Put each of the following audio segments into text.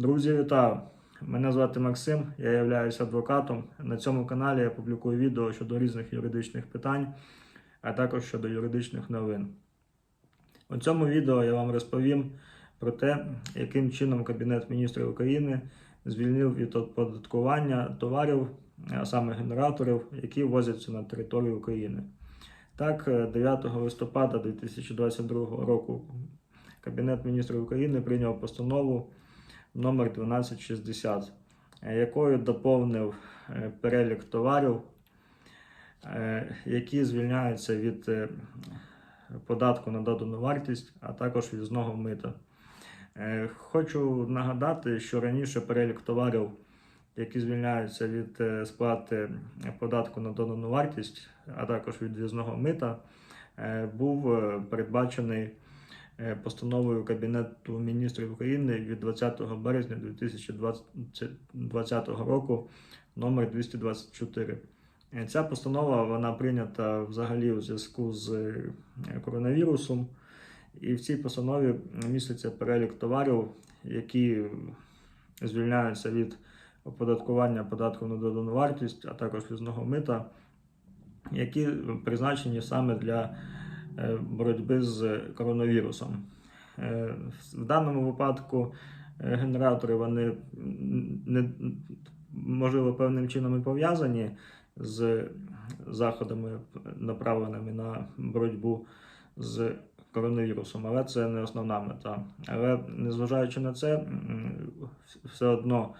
Друзі, вітаю! Мене звати Максим, я являюся адвокатом. На цьому каналі я публікую відео щодо різних юридичних питань, а також щодо юридичних новин. У цьому відео я вам розповім про те, яким чином Кабінет міністрів України звільнив від оподаткування товарів, а саме генераторів, які ввозяться на територію України. Так, 9 листопада 2022 року Кабінет міністрів України прийняв постанову номер 1260, е, якою доповнив е, перелік товарів, е, які звільняються від податку на додану вартість, а також в'їзного мита. Хочу нагадати, що раніше перелік товарів, які звільняються від сплати податку на додану вартість, а також від в'їзного мита, був передбачений постановою Кабінету міністрів України від 20 березня 2020 року номер 224. Е, Ця постанова вона прийнята взагалі у зв'язку з е, коронавірусом, і в цій постанові міститься перелік товарів, які звільняються від оподаткування податку на додану вартість, а також візного мита, які призначені саме для е, боротьби з коронавірусом. Е, В даному випадку е, генератори вони не можливо певним чином і пов'язані з заходами, направленими на боротьбу з коронавірусом, але це не основна мета. Але незважаючи на це, все одно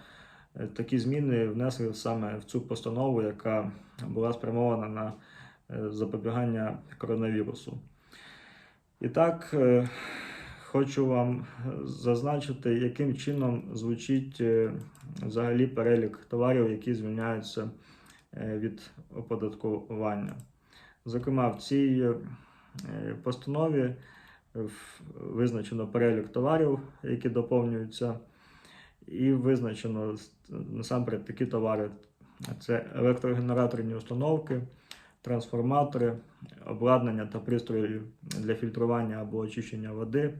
е, такі зміни внесли саме в цю постанову, яка була спрямована на е, запобігання коронавірусу. І так, е, хочу вам зазначити, яким чином звучить е, взагалі перелік товарів, які звільняються е, від оподаткування. Зокрема, в цій е, постанові визначено перелік товарів, які доповнюються, і визначено насамперед такі товари: це електрогенераторні установки, трансформатори, обладнання та пристрої для фільтрування або очищення води,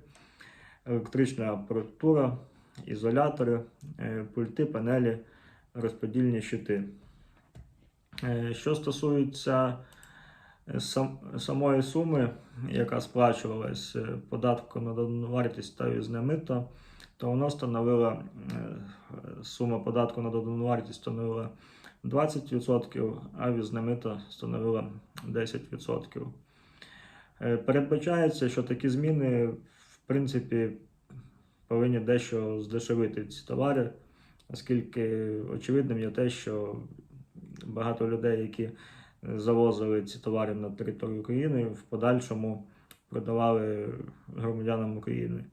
електрична апаратура, ізолятори, е, пульти, панелі, розподільні щити. Е, Що стосується е, самої суми, яка сплачувалась податком на додану вартість та візне мито, то воно становила сума податку на додану вартість становила 20%, а візне мито становила 10%. Е, Передбачається, що такі зміни, в принципі, повинні дещо здешевити ці товари, оскільки очевидним є те, що багато людей, які завозили ці товари на територію України, в подальшому продавали громадянам України.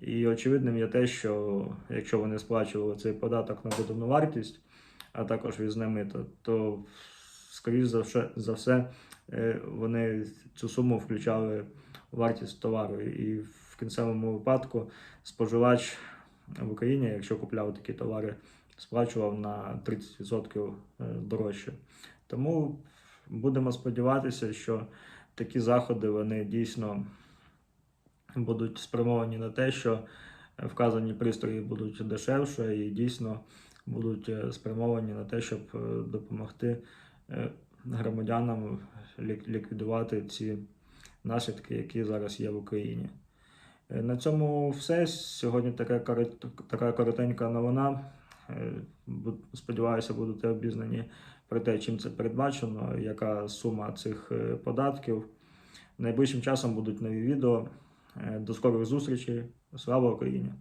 І очевидним є те, що якщо вони сплачували цей податок на додану вартість, а також візне мито, то скоріш за все, за все е, вони цю суму включали у вартість товару. І в кінцевому випадку споживач в Україні, якщо купляв такі товари, сплачував на 30% дорожче. Тому будемо сподіватися, що такі заходи вони дійсно будуть спрямовані на те, що вказані пристрої будуть дешевше і дійсно будуть е, спрямовані на те, щоб е, допомогти е, громадянам ліквідувати ці наслідки, які зараз є в Україні. На цьому все. Сьогодні така, коротенька новина. Сподіваюся, будете обізнані про те, чим це передбачено, яка сума цих податків. Найближчим часом будуть нові відео. До скорих зустрічей. Слава Україні!